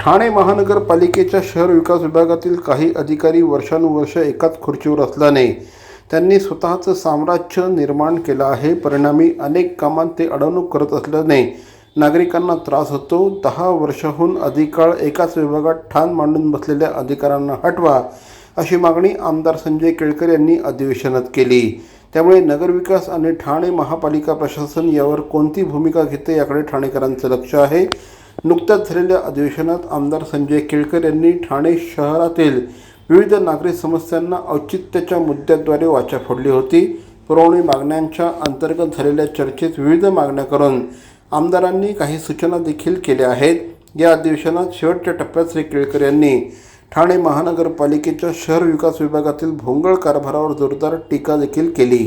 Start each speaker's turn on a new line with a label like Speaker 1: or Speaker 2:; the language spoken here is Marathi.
Speaker 1: ठाणे महानगरपालिकेच्या शहर विकास विभागातील काही अधिकारी वर्षानुवर्ष एकाच खुर्चीवर असल्याने त्यांनी स्वतःचं साम्राज्य निर्माण केलं आहे. परिणामी अनेक कामांत ते अडवणूक करत असल्याने नागरिकांना त्रास होतो. दहा वर्षाहून अधिक काळ एकाच विभागात ठाण मांडून बसलेल्या अधिकाऱ्यांना हटवा अशी मागणी आमदार संजय केळकर यांनी अधिवेशनात केली. त्यामुळे नगरविकास आणि ठाणे महापालिका प्रशासन यावर कोणती भूमिका घेते याकडे ठाणेकरांचं लक्ष आहे. नुकत्याच झालेल्या अधिवेशनात आमदार संजय केळकर यांनी ठाणे शहरातील विविध नागरिक समस्यांना औचित्याच्या मुद्द्याद्वारे वाचा फोडली होती. पुरवणी मागण्यांच्या अंतर्गत झालेल्या चर्चेत विविध मागण्या करून आमदारांनी काही सूचना देखील केल्या आहेत. या अधिवेशनात शेवटच्या टप्प्यात श्री केळकर यांनी ठाणे महानगरपालिकेच्या शहर विकास विभागातील भोंगळ कारभारावर जोरदार टीका देखील केली.